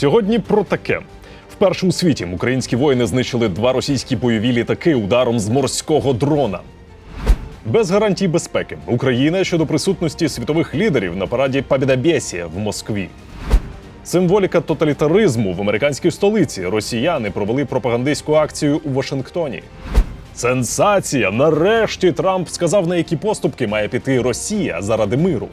Сьогодні про таке. Вперше у світі українські воїни знищили два російські бойові літаки ударом з морського дрона. Без гарантій безпеки Україна щодо присутності світових лідерів на параді Побєдобєсія в Москві. Символіка тоталітаризму в американській столиці росіяни провели пропагандистську акцію у Вашингтоні. Сенсація! Нарешті Трамп сказав, на які поступки має піти Росія заради миру.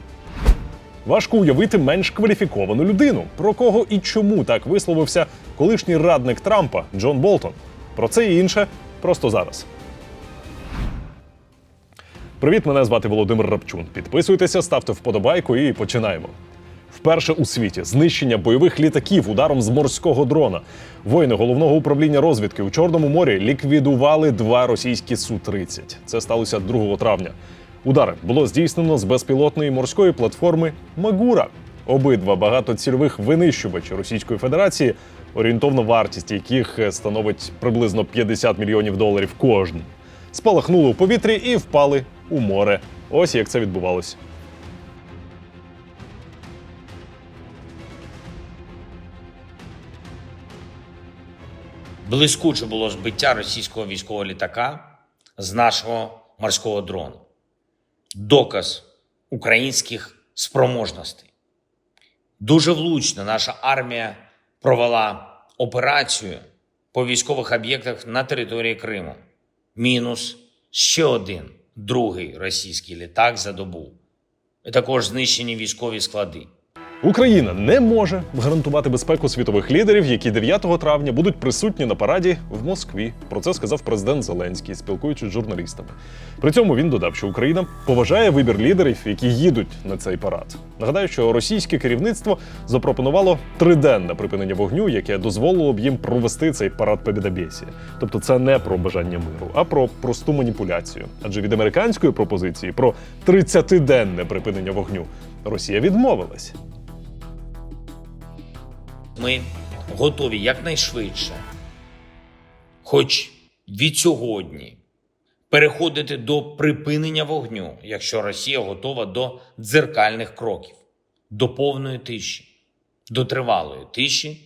Важко уявити менш кваліфіковану людину, про кого і чому так висловився колишній радник Трампа Джон Болтон. Про це і інше просто зараз. Привіт, мене звати Володимир Рапчун. Підписуйтеся, ставте вподобайку і починаємо. Вперше у світі знищення бойових літаків ударом з морського дрона. Воїни головного управління розвідки у Чорному морі ліквідували два російські Су-30. Це сталося 2 травня. Удар було здійснено з безпілотної морської платформи Магура. Обидва багатоцільових винищувачі Російської Федерації, орієнтовна вартість яких становить приблизно 50 мільйонів доларів кожен, спалахнули у повітрі і впали у море. Ось як це відбувалося. Блискуче було збиття російського військового літака з нашого морського дрону. Доказ українських спроможностей. Дуже влучно наша армія провела операцію по військових об'єктах на території Криму. Мінус ще один другий російський літак за добу. І також знищені військові склади. Україна не може гарантувати безпеку світових лідерів, які 9 травня будуть присутні на параді в Москві. Про це сказав президент Зеленський, спілкуючись з журналістами. При цьому він додав, що Україна поважає вибір лідерів, які їдуть на цей парад. Нагадаю, що російське керівництво запропонувало триденне припинення вогню, яке дозволило б їм провести цей парад Побєдобєсія. Тобто, це не про бажання миру, а про просту маніпуляцію. Адже від американської пропозиції про 30-денне припинення вогню Росія відмовилась. Ми готові якнайшвидше, хоч від сьогодні, переходити до припинення вогню, якщо Росія готова до дзеркальних кроків, до повної тиші, до тривалої тиші,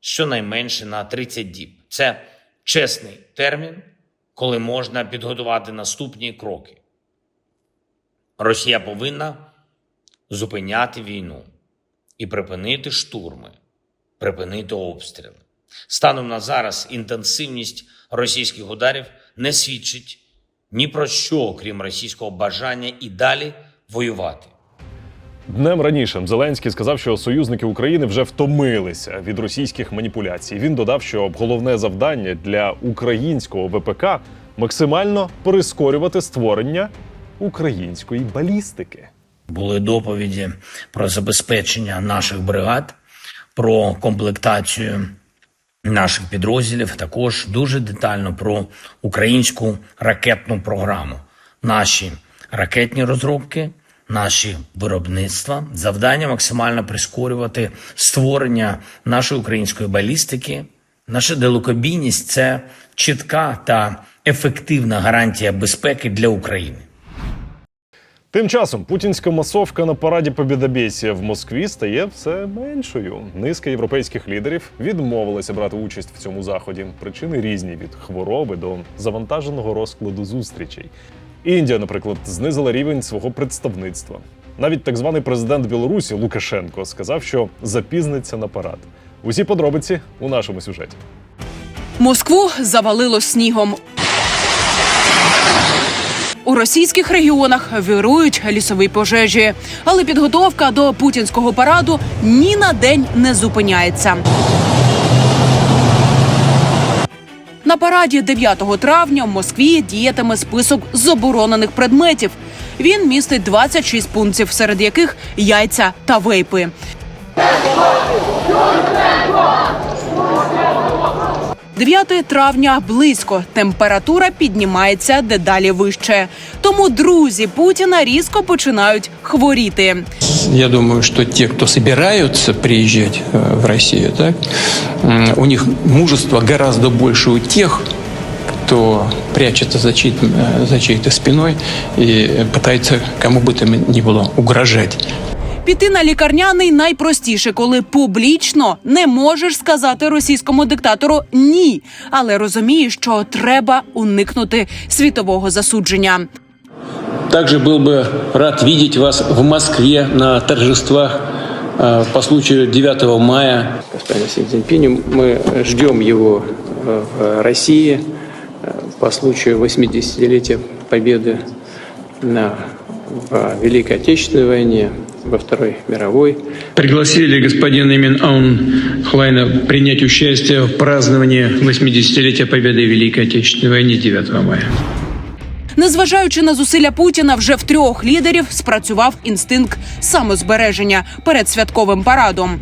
щонайменше на 30 діб. Це чесний термін, коли можна підготувати наступні кроки. Росія повинна зупиняти війну і припинити штурми припинити обстріли. Станом на зараз інтенсивність російських ударів не свідчить ні про що, окрім російського бажання і далі воювати. Днем раніше Зеленський сказав, що союзники України вже втомилися від російських маніпуляцій. Він додав, що головне завдання для українського ВПК максимально прискорювати створення української балістики. Були доповіді про забезпечення наших бригад, про комплектацію наших підрозділів, також дуже детально про українську ракетну програму, наші ракетні розробки, наші виробництва, завдання максимально прискорювати створення нашої української балістики. Наша далекобійність це чітка та ефективна гарантія безпеки для України. Тим часом путінська масовка на параді Побєдобєсія в Москві стає все меншою. Низка європейських лідерів відмовилася брати участь в цьому заході. Причини різні від хвороби до завантаженого розкладу зустрічей. Індія, наприклад, знизила рівень свого представництва. Навіть так званий президент Білорусі Лукашенко сказав, що запізниться на парад. Усі подробиці у нашому сюжеті. Москву завалило снігом. У російських регіонах вирують лісові пожежі, але підготовка до путінського параду ні на день не зупиняється. На параді 9 травня в Москві діятиме список заборонених предметів. Він містить 26 пунктів, серед яких яйця та вейпи. 9 травня близько. Температура піднімається дедалі вище. Тому друзі Путіна різко починають хворіти. Я думаю, что те, кто собираются приезжать э, в Россию, так, м, у них мужество гораздо больше у тех, кто прячется за, чьей- э, за чьей-то спиной и пытается кому бы то ни было угрожать. Піти на лікарняний найпростіше, коли публічно не можеш сказати російському диктатору ні, але розумієш, що треба уникнути світового засудження. Также был бы рад видеть вас в Москве на торжествах э, по случаю 9 мая. Господина Си Цзиньпиня, мы ждем его э, в России э, по случаю 80-летия победы на в Великой Отечественной войне, во Второй мировой. Пригласили господина Имин Аун Хлайна принять участие в праздновании 80-летия победы в Великой Отечественной войне 9 мая. Незважаючи на зусилля Путіна, вже в трьох лідерів спрацював інстинкт самозбереження перед святковим парадом.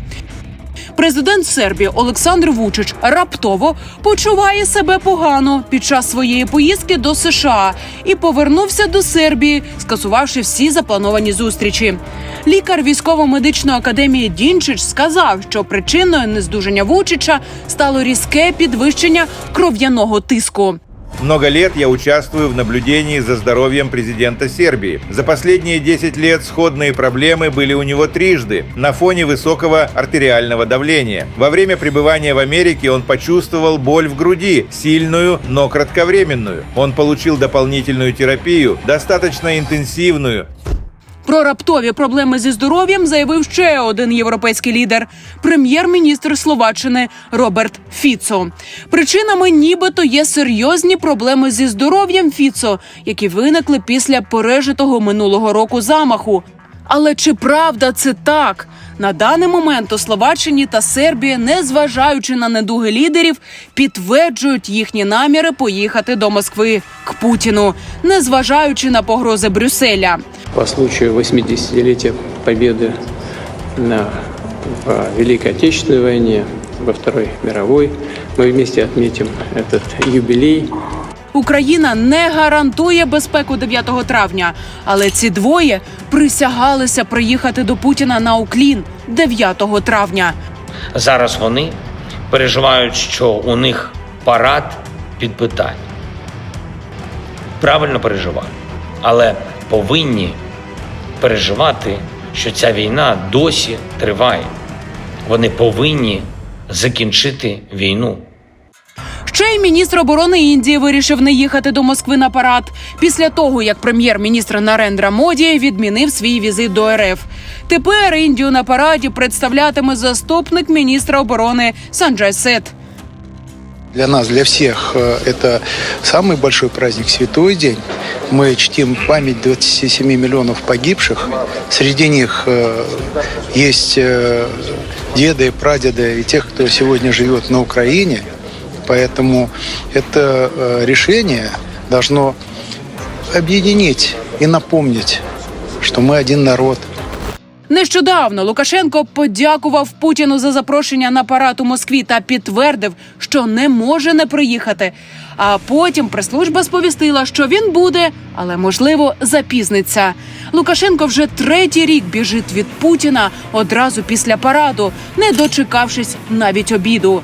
Президент Сербії Олександр Вучич раптово почуває себе погано під час своєї поїздки до США і повернувся до Сербії, скасувавши всі заплановані зустрічі. Лікар військово-медичної академії Дінчич сказав, що причиною нездужання Вучича стало різке підвищення кров'яного тиску. Много лет я участвую в наблюдении за здоровьем президента Сербии. За последние 10 лет сходные проблемы были у него трижды на фоне высокого артериального давления. Во время пребывания в Америке он почувствовал боль в груди, сильную, но кратковременную. Он получил дополнительную терапию, достаточно интенсивную, Про раптові проблеми зі здоров'ям заявив ще один європейський лідер прем'єр-міністр Словаччини Роберт Фіцо. Причинами нібито є серйозні проблеми зі здоров'ям Фіцо, які виникли після пережитого минулого року замаху. Але чи правда це так? На даний момент у Словаччині та Сербії, незважаючи на недуги лідерів, підтверджують їхні наміри поїхати до Москви к Путіну, незважаючи на погрози Брюсселя. по случаю 80-летия победы на, в Великой Отечественной войне, во Второй мировой. Мы вместе отметим этот юбилей. Україна не гарантує безпеку 9 травня, але ці двоє присягалися приїхати до Путіна на Уклін 9 травня. Зараз вони переживають, що у них парад під питань. Правильно переживають, але повинні переживати, що ця війна досі триває. Вони повинні закінчити війну. Ще й міністр оборони Індії вирішив не їхати до Москви на парад після того, як прем'єр-міністр Нарендра Моді відмінив свій візит до РФ. Тепер Індію на параді представлятиме заступник міністра оборони Санджай Сет. Для нас, для всех, э, это самый большой праздник, святой день. Мы чтим память 27 миллионов погибших. Среди них э, есть э, деды, прадеды и тех, кто сегодня живет на Украине. Поэтому это э, решение должно объединить и напомнить, что мы один народ – Нещодавно Лукашенко подякував Путіну за запрошення на парад у Москві та підтвердив, що не може не приїхати. А потім прес-служба сповістила, що він буде, але можливо запізниться. Лукашенко вже третій рік біжить від Путіна одразу після параду, не дочекавшись навіть обіду.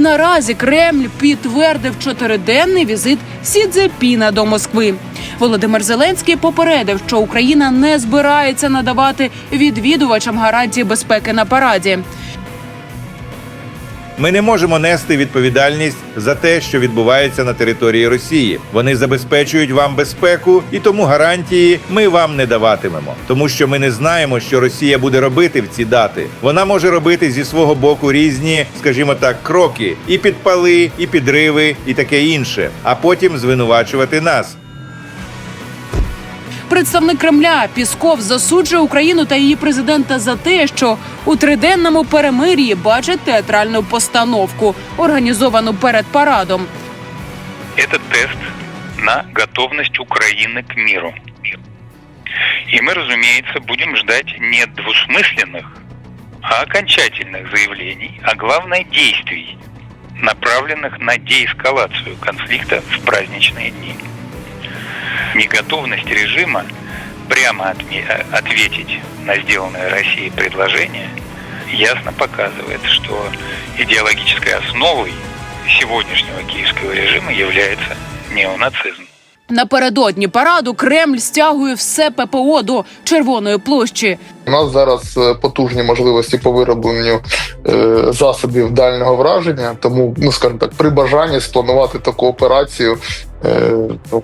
Наразі Кремль підтвердив чотириденний візит Сі Цзепіна до Москви. Володимир Зеленський попередив, що Україна не збирається надавати відвідувачам гарантії безпеки на параді. Ми не можемо нести відповідальність за те, що відбувається на території Росії. Вони забезпечують вам безпеку, і тому гарантії ми вам не даватимемо, тому що ми не знаємо, що Росія буде робити в ці дати. Вона може робити зі свого боку різні, скажімо так, кроки, і підпали, і підриви, і таке інше, а потім звинувачувати нас. Представник Кремля Пісков засуджує Україну та її президента за те, що у триденному перемир'ї бачить театральну постановку, організовану перед парадом. Это тест на готовность Украины к миру. И мы, разумеется, будем ждать не двусмысленных, а окончательных заявлений, а главное действий, направленных на деэскалацию конфликта в праздничные дни. Неготовность режима прямо отме- э, ответить на сделанное Россией предложение ясно показывает, что идеологической основой сегодняшнего киевского режима является неонацизм. Напередодні параду Кремль стягує все ППО до Червоної площі. У нас зараз е, потужні можливості по виробленню е, засобів дальнього враження, тому, ну скажімо так, при бажанні спланувати таку операцію е, ну,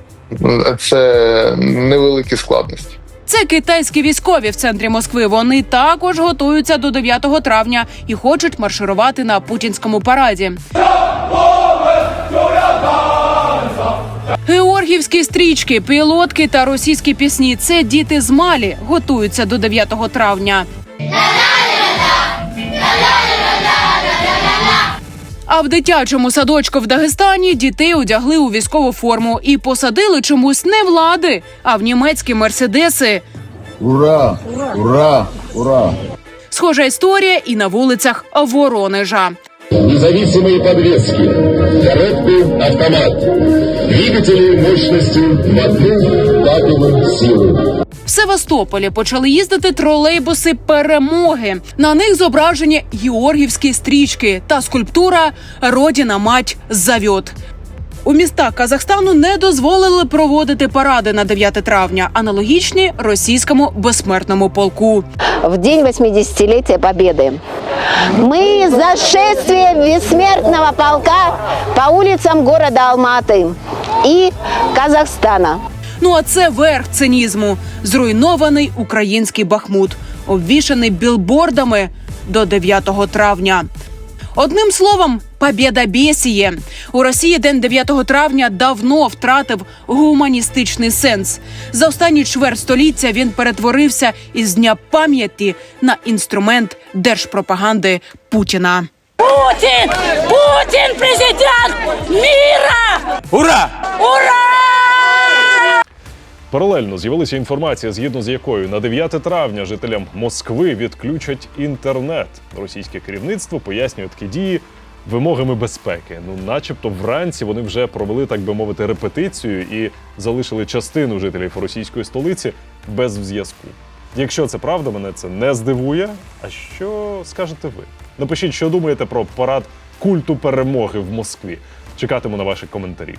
це невеликі складності. Це китайські військові в центрі Москви. Вони також готуються до 9 травня і хочуть марширувати на путінському параді. Георгівські стрічки, пілотки та російські пісні це діти з Малі готуються до 9 травня. А в дитячому садочку в Дагестані дітей одягли у військову форму і посадили чомусь не влади, а в німецькі мерседеси. Ура! Ура! Ура! Схожа історія і на вулицях Воронежа. Независимые подвески, коробки, автомат, двигатели мощностью в одну патовую силу. В Севастополі почали їздити тролейбуси перемоги. На них зображені георгівські стрічки та скульптура Родіна мать завьот. У містах Казахстану не дозволили проводити паради на 9 травня, аналогічні російському безсмертному полку. в день 80-летия Победы. Мы за шествие бессмертного полка по улицам города Алматы и Казахстана. Ну а це верх цинізму. Зруйнований український Бахмут, обвішаний білбордами до 9 травня. Одним словом, побєда бєсіє. У Росії день 9 травня давно втратив гуманістичний сенс. За останні чверть століття він перетворився із дня пам'яті на інструмент держпропаганди Путіна. Путин! Путин президент мира! Ура! Паралельно з'явилася інформація, згідно з якою на 9 травня жителям Москви відключать інтернет. Російське керівництво пояснює такі дії вимогами безпеки. Ну, начебто, вранці вони вже провели, так би мовити, репетицію і залишили частину жителів російської столиці без зв'язку. Якщо це правда, мене це не здивує. А що скажете ви? Напишіть, що думаєте про парад культу перемоги в Москві. Чекатиму на ваші коментарі.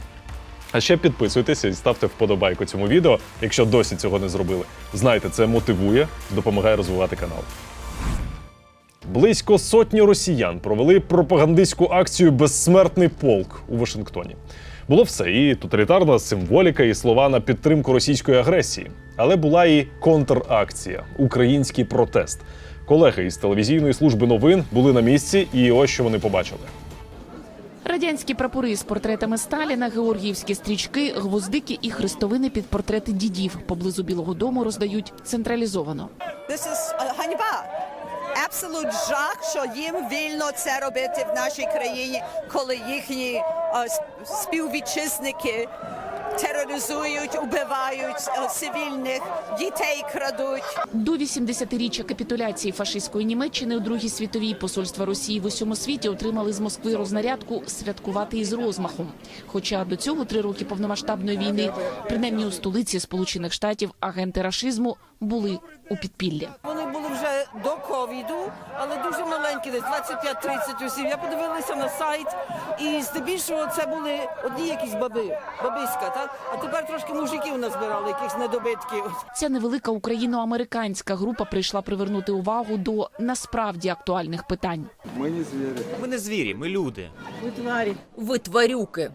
А ще підписуйтеся і ставте вподобайку цьому відео, якщо досі цього не зробили. Знайте, це мотивує, допомагає розвивати канал. Близько сотні росіян провели пропагандистську акцію Безсмертний полк у Вашингтоні. Було все і тоталітарна символіка, і слова на підтримку російської агресії. Але була і контракція український протест. Колеги із телевізійної служби новин були на місці, і ось що вони побачили. Радянські прапори з портретами Сталіна, георгіївські стрічки, гвоздики і хрестовини під портрети дідів поблизу Білого Дому роздають централізовано. Ганьба. Абсолют жах, що їм вільно це робити в нашій країні, коли їхні е, співвітчизники тероризують, убивають е, цивільних, дітей крадуть. До 80-річчя капітуляції фашистської Німеччини у Другій світовій посольства Росії в усьому світі отримали з Москви рознарядку святкувати із розмахом. Хоча до цього три роки повномасштабної війни, принаймні у столиці Сполучених Штатів, агенти рашизму були у підпіллі. Вони були до ковіду, але дуже маленькі, десь 25-30 осіб. Я подивилася на сайт, і здебільшого це були одні якісь баби, бабиська, так? А тепер трошки мужиків назбирали, якихось недобитків. Ця невелика україно-американська група прийшла привернути увагу до насправді актуальних питань. Ми не звірі, ми люди. Ви тварі. Ви тварюки.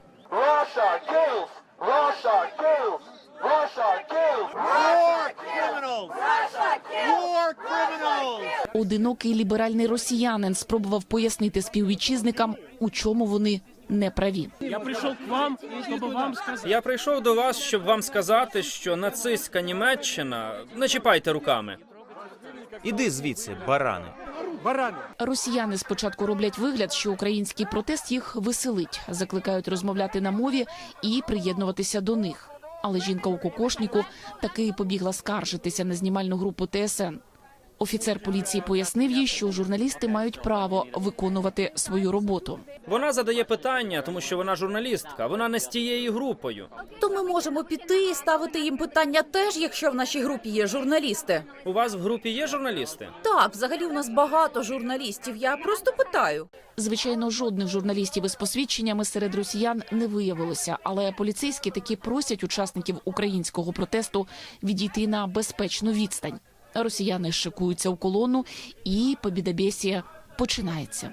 Одинокий ліберальний росіянин спробував пояснити співвітчизникам, у чому вони не праві. Я прийшов вам, щоб вам ская прийшов до вас, щоб вам сказати, що нацистська Німеччина не чіпайте руками. Іди звідси, барани. барани. Росіяни спочатку роблять вигляд, що український протест їх веселить, закликають розмовляти на мові і приєднуватися до них. Але жінка у кокошніку таки побігла скаржитися на знімальну групу ТСН. Офіцер поліції пояснив їй, що журналісти мають право виконувати свою роботу. Вона задає питання, тому що вона журналістка. Вона не з тією групою. То ми можемо піти і ставити їм питання теж, якщо в нашій групі є журналісти. У вас в групі є журналісти? Так, взагалі у нас багато журналістів. Я просто питаю. Звичайно, жодних журналістів із посвідченнями серед росіян не виявилося, але поліцейські таки просять учасників українського протесту відійти на безпечну відстань. Росіяни шикуються в колону, і побідобєсія починається.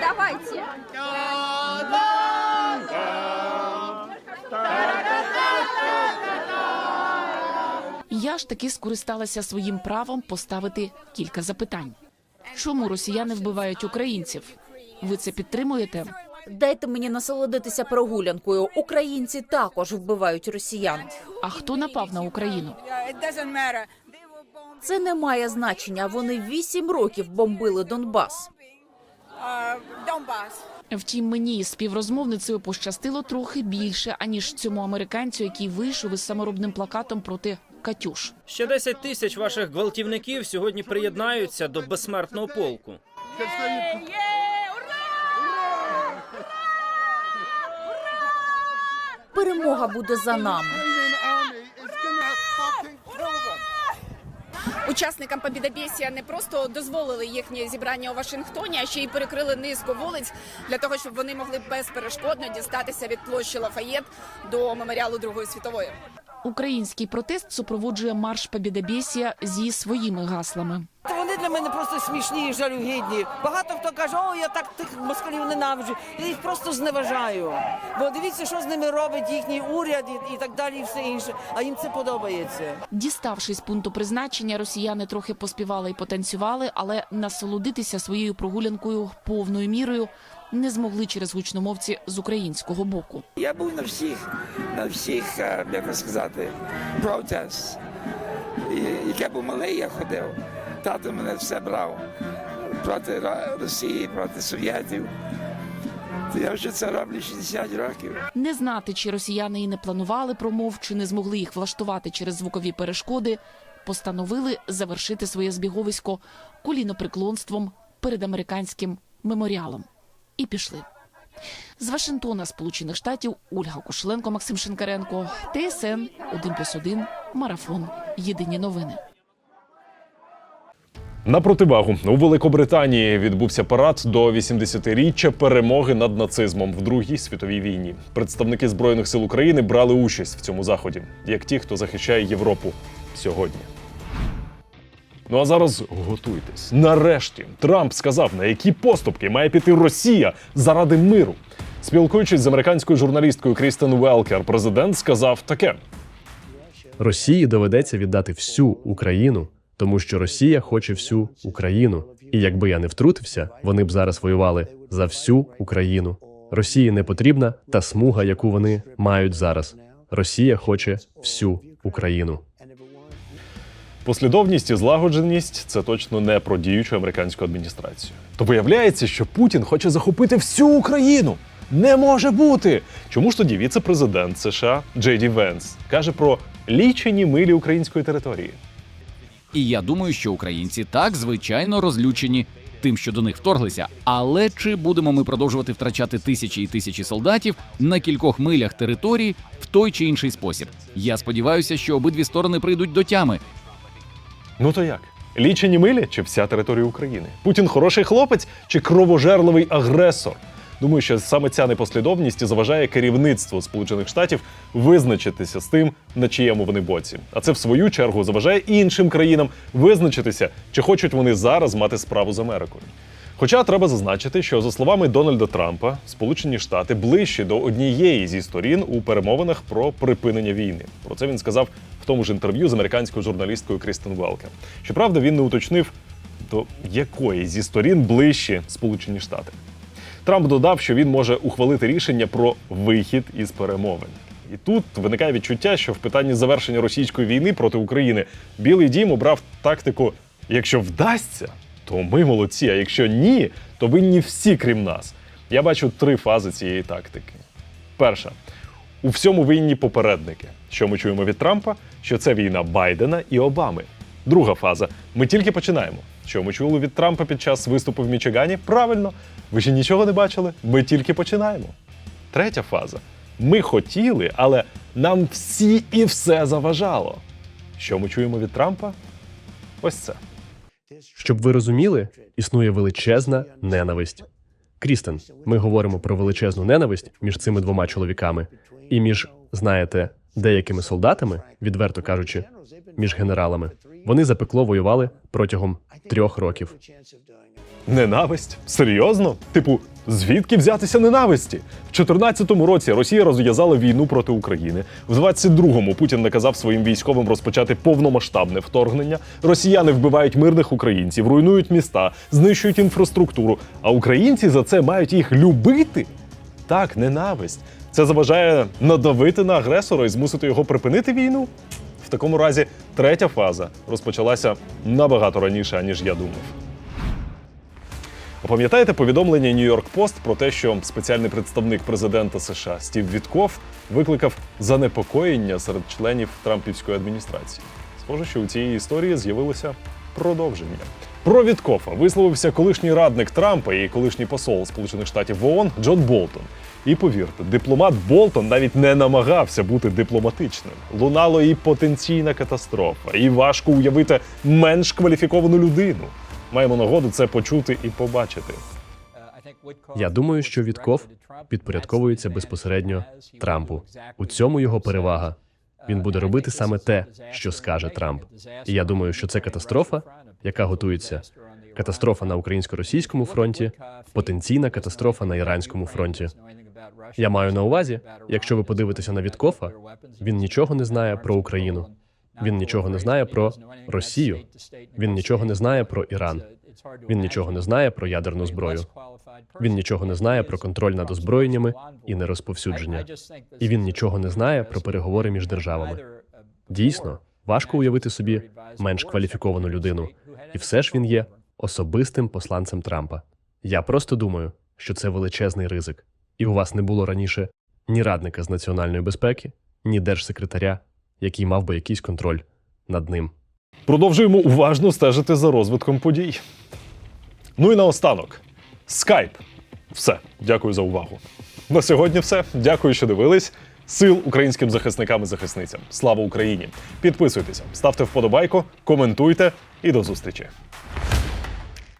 Давайте! Я ж таки скористалася своїм правом поставити кілька запитань. Чому росіяни вбивають українців? Ви це підтримуєте? Дайте мені насолодитися прогулянкою. Українці також вбивають росіян. А хто напав на Україну? Це не має значення. Вони вісім років бомбили Донбас. Втім, мені з співрозмовницею пощастило трохи більше, аніж цьому американцю, який вийшов із саморобним плакатом проти Катюш. Ще 10 тисяч ваших гвалтівників сьогодні приєднаються до безсмертного полку. Перемога буде за нами. Учасникам Побідобєсія не просто дозволили їхнє зібрання у Вашингтоні, а ще й перекрили низку вулиць для того, щоб вони могли безперешкодно дістатися від площі Лафаєт до меморіалу Другої світової. Український протест супроводжує марш Побєдобєсія зі своїми гаслами. Для мене просто смішні і жалюгідні. Багато хто каже, о, я так тих москалів ненавиджу. Я їх просто зневажаю. Бо дивіться, що з ними робить їхній уряд і, і так далі, і все інше. А їм це подобається. Діставшись пункту призначення, росіяни трохи поспівали і потанцювали, але насолодитися своєю прогулянкою повною мірою не змогли через гучномовці з українського боку. Я був на всіх, на всіх, е, як сказати, протест. Як я був малий, я ходив. Тато мене все брав проти Росії, проти Совєтів. Я вже це роблю 60 років. Не знати, чи росіяни і не планували промов, чи не змогли їх влаштувати через звукові перешкоди, постановили завершити своє збіговисько коліноприклонством перед американським меморіалом. І пішли. З Вашингтона, Сполучених Штатів, Ольга Кошленко, Максим Шинкаренко, ТСН 1+,1, Марафон. Єдині новини. На противагу у Великобританії відбувся парад до 80-річчя перемоги над нацизмом в Другій світовій війні. Представники збройних сил України брали участь в цьому заході, як ті, хто захищає Європу сьогодні. Ну а зараз готуйтесь. Нарешті Трамп сказав, на які поступки має піти Росія заради миру. Спілкуючись з американською журналісткою Крістен Велкер, президент сказав таке: Росії доведеться віддати всю Україну, тому що Росія хоче всю Україну. І якби я не втрутився, вони б зараз воювали за всю Україну. Росії не потрібна та смуга, яку вони мають зараз. Росія хоче всю Україну. Послідовність і злагодженість це точно не про діючу американську адміністрацію. То виявляється, що Путін хоче захопити всю Україну. Не може бути. Чому ж тоді віце-президент США Джей Ді Венс каже про лічені милі української території? І я думаю, що українці так звичайно розлючені тим, що до них вторглися. Але чи будемо ми продовжувати втрачати тисячі і тисячі солдатів на кількох милях території в той чи інший спосіб? Я сподіваюся, що обидві сторони прийдуть до тями. Ну то як? Лічені милі чи вся територія України? Путін хороший хлопець чи кровожерливий агресор? Думаю, що саме ця непослідовність і заважає керівництву Сполучених Штатів визначитися з тим, на чиєму вони боці. А це в свою чергу заважає іншим країнам визначитися, чи хочуть вони зараз мати справу з Америкою. Хоча треба зазначити, що за словами Дональда Трампа, Сполучені Штати ближчі до однієї зі сторін у перемовинах про припинення війни. Про це він сказав в тому ж інтерв'ю з американською журналісткою Крістен Велкер. Щоправда, він не уточнив, до якої зі сторін ближчі Сполучені Штати. Трамп додав, що він може ухвалити рішення про вихід із перемовин. І тут виникає відчуття, що в питанні завершення російської війни проти України Білий Дім обрав тактику: якщо вдасться, то ми молодці. А якщо ні, то винні всі, крім нас. Я бачу три фази цієї тактики. Перша у всьому винні попередники. Що ми чуємо від Трампа? Що це війна Байдена і Обами. Друга фаза. Ми тільки починаємо. Що ми чули від Трампа під час виступу в Мічигані? Правильно, ви ще нічого не бачили. Ми тільки починаємо. Третя фаза. Ми хотіли, але нам всі і все заважало. Що ми чуємо від Трампа? Ось це. Щоб ви розуміли, існує величезна ненависть. Крістен, ми говоримо про величезну ненависть між цими двома чоловіками і між, знаєте, деякими солдатами, відверто кажучи, між генералами. Вони запекло воювали протягом трьох років. Ненависть? Серйозно? Типу, звідки взятися ненависті? В 14-му році Росія розв'язала війну проти України. В 22-му Путін наказав своїм військовим розпочати повномасштабне вторгнення. Росіяни вбивають мирних українців, руйнують міста, знищують інфраструктуру. А українці за це мають їх любити? Так, ненависть. Це заважає надавити на агресора і змусити його припинити війну? В такому разі третя фаза розпочалася набагато раніше, аніж я думав. Пам'ятаєте повідомлення Нью-Йорк Пост про те, що спеціальний представник президента США Стів Вітков викликав занепокоєння серед членів Трампівської адміністрації? Схоже, що у цієї історії з'явилося продовження. Про Віткофа висловився колишній радник Трампа і колишній посол Сполучених Штатів в ООН Джон Болтон. І повірте, дипломат Болтон навіть не намагався бути дипломатичним. Лунало і потенційна катастрофа, і важко уявити менш кваліфіковану людину. Маємо нагоду це почути і побачити. Я думаю, що Вітков підпорядковується безпосередньо Трампу. У цьому його перевага. Він буде робити саме те, що скаже Трамп. І я думаю, що це катастрофа, яка готується. Катастрофа на українсько-російському фронті, потенційна катастрофа на іранському фронті. Я маю на увазі, якщо ви подивитеся на Віткофа, він нічого не знає про Україну. Він нічого не знає про Росію. Він нічого не знає про Іран. Він нічого не знає про ядерну зброю. Він нічого не знає про контроль над озброєннями і нерозповсюдження. І він нічого не знає про переговори між державами. Дійсно, важко уявити собі менш кваліфіковану людину, і все ж він є особистим посланцем Трампа. Я просто думаю, що це величезний ризик, і у вас не було раніше ні радника з національної безпеки, ні держсекретаря, який мав би якийсь контроль над ним. Продовжуємо уважно стежити за розвитком подій. Ну і наостанок. Скайп. Все. Дякую за увагу. На сьогодні все. Дякую, що дивились. Сил українським захисникам і захисницям. Слава Україні! Підписуйтеся, ставте вподобайку, коментуйте і до зустрічі.